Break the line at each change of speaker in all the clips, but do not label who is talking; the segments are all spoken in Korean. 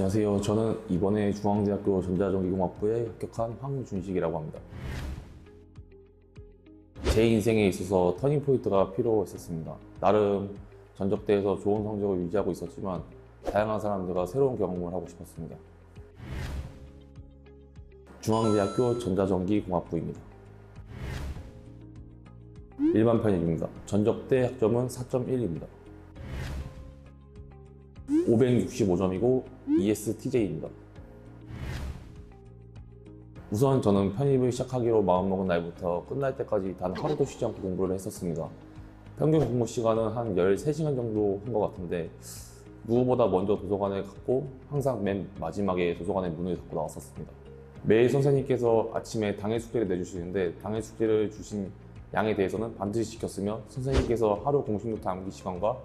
안녕하세요. 저는 이번에 중앙대학교 전자전기공학부에 합격한 황준식이라고 합니다. 제 인생에 있어서 터닝포인트가 필요했었습니다. 나름 전적대에서 좋은 성적을 유지하고 있었지만 다양한 사람들과 새로운 경험을 하고 싶었습니다. 중앙대학교 전자전기공학부입니다. 일반 편입입니다. 전적대 학점은 4.1입니다. 565점이고 ESTJ입니다. 우선 저는 편입을 시작하기로 마음먹은 날부터 끝날 때까지 단 하루도 쉬지 않고 공부를 했었습니다. 평균 공부 시간은 한 13시간 정도 한 것 같은데 누구보다 먼저 도서관에 갔고 항상 맨 마지막에 도서관의 문을 닫고 나왔었습니다. 매일 선생님께서 아침에 당일 숙제를 내주시는데 당일 숙제를 주신 양에 대해서는 반드시 지켰으며 선생님께서 하루 공식노트 암기 시간과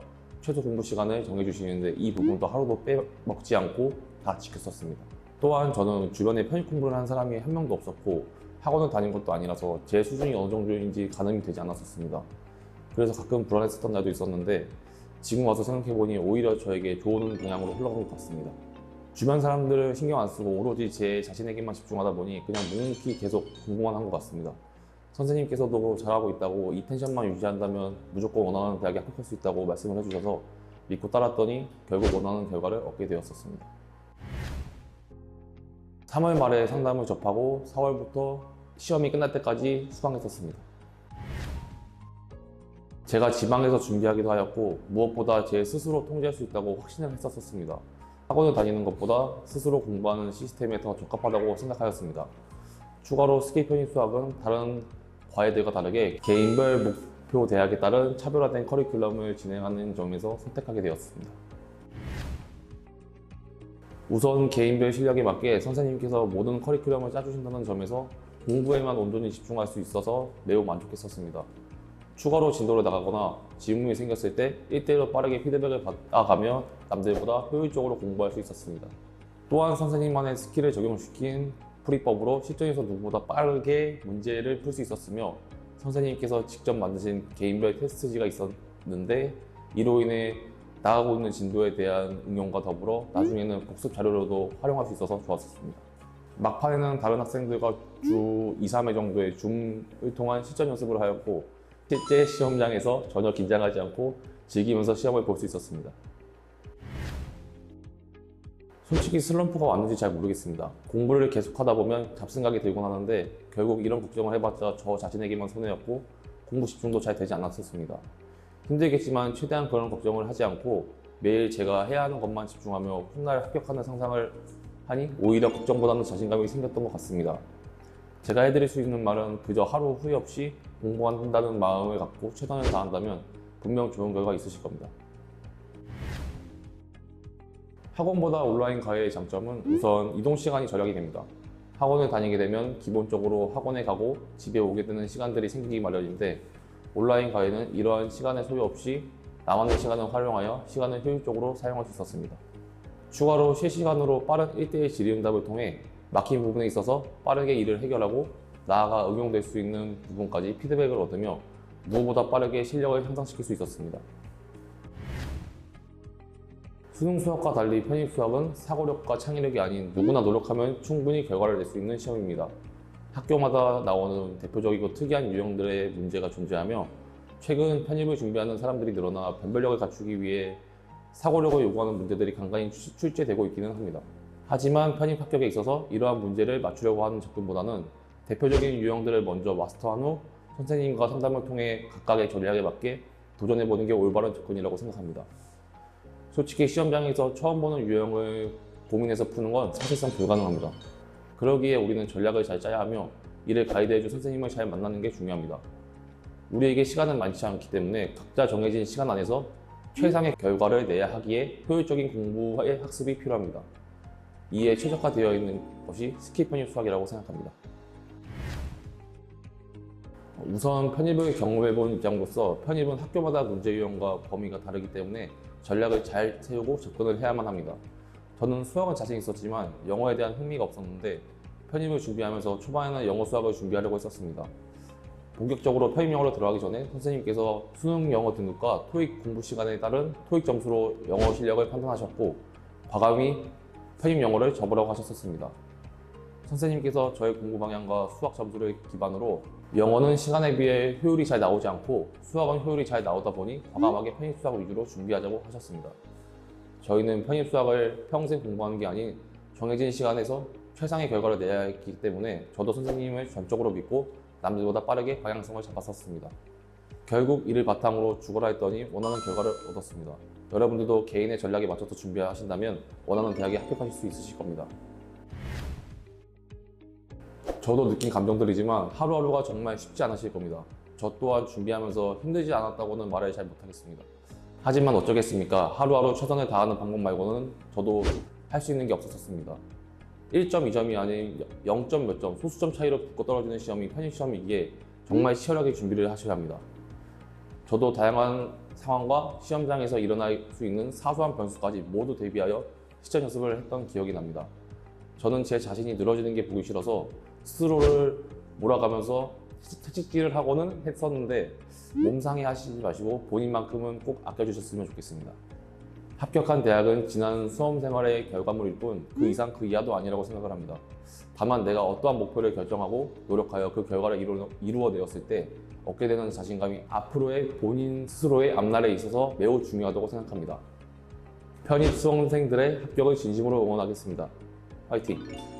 최소 공부 시간을 정해주시는데 이 부분도 하루도 빼먹지 않고 다 지켰었습니다. 또한 저는 주변에 편입 공부를 한 사람이 한 명도 없었고 학원을 다닌 것도 아니라서 제 수준이 어느 정도인지 가늠이 되지 않았었습니다. 그래서 가끔 불안했었던 날도 있었는데 지금 와서 생각해보니 오히려 저에게 좋은 방향으로 흘러간 것 같습니다. 주변 사람들을 신경 안 쓰고 오로지 제 자신에게만 집중하다 보니 그냥 묵묵히 계속 공부만 한 것 같습니다. 선생님께서도 잘하고 있다고 이 텐션만 유지한다면 무조건 원하는 대학에 합격할 수 있다고 말씀을 해주셔서 믿고 따랐더니 결국 원하는 결과를 얻게 되었었습니다. 3월 말에 상담을 접하고 4월부터 시험이 끝날 때까지 수강했었습니다. 제가 지방에서 준비하기도 하였고 무엇보다 제 스스로 통제할 수 있다고 확신을 했었습니다. 학원을 다니는 것보다 스스로 공부하는 시스템에 더 적합하다고 생각하였습니다. 추가로 스키 편입 수학은 다른 과외들과 다르게 개인별 목표 대학에 따른 차별화된 커리큘럼을 진행하는 점에서 선택하게 되었습니다. 우선 개인별 실력에 맞게 선생님께서 모든 커리큘럼을 짜주신다는 점에서 공부에만 온전히 집중할 수 있어서 매우 만족했었습니다. 추가로 진도를 나가거나 질문이 생겼을 때 1대1로 빠르게 피드백을 받아가며 남들보다 효율적으로 공부할 수 있었습니다. 또한 선생님만의 스킬을 적용시킨 풀이법으로 실전에서 누구보다 빠르게 문제를 풀 수 있었으며 선생님께서 직접 만드신 개인별 테스트지가 있었는데 이로 인해 나아가고 있는 진도에 대한 응용과 더불어 나중에는 복습 자료로도 활용할 수 있어서 좋았었습니다. 막판에는 다른 학생들과 주 2, 3회 정도의 줌을 통한 실전 연습을 하였고 실제 시험장에서 전혀 긴장하지 않고 즐기면서 시험을 볼 수 있었습니다. 솔직히 슬럼프가 왔는지 잘 모르겠습니다. 공부를 계속하다 보면 잡생각이 들곤 하는데 결국 이런 걱정을 해봤자 저 자신에게만 손해였고 공부 집중도 잘 되지 않았었습니다. 힘들겠지만 최대한 그런 걱정을 하지 않고 매일 제가 해야 하는 것만 집중하며 훗날 합격하는 상상을 하니 오히려 걱정보다는 자신감이 생겼던 것 같습니다. 제가 해드릴 수 있는 말은 그저 하루 후회 없이 공부한다는 마음을 갖고 최선을 다한다면 분명 좋은 결과 있으실 겁니다. 학원보다 온라인 과외의 장점은 우선 이동 시간이 절약이 됩니다. 학원을 다니게 되면 기본적으로 학원에 가고 집에 오게 되는 시간들이 생기기 마련인데 온라인 과외는 이러한 시간의 소요 없이 나만의 시간을 활용하여 시간을 효율적으로 사용할 수 있었습니다. 추가로 실시간으로 빠른 1대1 질의응답을 통해 막힌 부분에 있어서 빠르게 일을 해결하고 나아가 응용될 수 있는 부분까지 피드백을 얻으며 무엇보다 빠르게 실력을 향상시킬 수 있었습니다. 수능 수학과 달리 편입 수학은 사고력과 창의력이 아닌 누구나 노력하면 충분히 결과를 낼 수 있는 시험입니다. 학교마다 나오는 대표적이고 특이한 유형들의 문제가 존재하며 최근 편입을 준비하는 사람들이 늘어나 변별력을 갖추기 위해 사고력을 요구하는 문제들이 간간히 출- 출제되고 있기는 합니다. 하지만 편입 합격에 있어서 이러한 문제를 맞추려고 하는 접근보다는 대표적인 유형들을 먼저 마스터한 후 선생님과 상담을 통해 각각의 전략에 맞게 도전해보는 게 올바른 접근이라고 생각합니다. 솔직히 시험장에서 처음 보는 유형을 고민해서 푸는 건 사실상 불가능합니다. 그러기에 우리는 전략을 잘 짜야 하며 이를 가이드해줄 선생님을 잘 만나는 게 중요합니다. 우리에게 시간은 많지 않기 때문에 각자 정해진 시간 안에서 최상의 결과를 내야 하기에 효율적인 공부의 학습이 필요합니다. 이에 최적화되어 있는 것이 스킬 편입 수학이라고 생각합니다. 우선 편입을 경험해본 입장으로서 편입은 학교마다 문제 유형과 범위가 다르기 때문에 전략을 잘 세우고 접근을 해야만 합니다. 저는 수학은 자신 있었지만 영어에 대한 흥미가 없었는데 편입을 준비하면서 초반에는 영어 수학을 준비하려고 했었습니다. 본격적으로 편입 영어로 들어가기 전에 선생님께서 수능 영어 등급과 토익 공부 시간에 따른 토익 점수로 영어 실력을 판단하셨고 과감히 편입 영어를 접으라고 하셨었습니다. 선생님께서 저의 공부 방향과 수학 점수를 기반으로 영어는 시간에 비해 효율이 잘 나오지 않고 수학은 효율이 잘 나오다 보니 과감하게 편입 수학 위주로 준비하자고 하셨습니다. 저희는 편입 수학을 평생 공부하는 게 아닌 정해진 시간에서 최상의 결과를 내야 했기 때문에 저도 선생님을 전적으로 믿고 남들보다 빠르게 방향성을 잡았었습니다. 결국 이를 바탕으로 죽어라 했더니 원하는 결과를 얻었습니다. 여러분들도 개인의 전략에 맞춰서 준비하신다면 원하는 대학에 합격하실 수 있으실 겁니다. 저도 느낀 감정들이지만 하루하루가 정말 쉽지 않으실 겁니다. 저 또한 준비하면서 힘들지 않았다고는 말을 잘 못하겠습니다. 하지만 어쩌겠습니까? 하루하루 최선을 다하는 방법 말고는 저도 할 수 있는 게 없었습니다. 1점, 2점이 아닌 0점 몇 점, 소수점 차이로 붙고 떨어지는 시험이 편입 시험이기에 정말 치열하게 준비를 하셔야 합니다. 저도 다양한 상황과 시험장에서 일어날 수 있는 사소한 변수까지 모두 대비하여 시전 연습을 했던 기억이 납니다. 저는 제 자신이 늘어지는 게 보기 싫어서 스스로를 몰아가면서 채찍질을 하고는 했었는데 몸 상해 하시지 마시고 본인만큼은 꼭 아껴주셨으면 좋겠습니다. 합격한 대학은 지난 수험 생활의 결과물일 뿐 그 이상 그 이하도 아니라고 생각을 합니다. 다만 내가 어떠한 목표를 결정하고 노력하여 그 결과를 이루, 이루어내었을 때 얻게 되는 자신감이 앞으로의 본인 스스로의 앞날에 있어서 매우 중요하다고 생각합니다. 편입 수험생들의 합격을 진심으로 응원하겠습니다. 화이팅!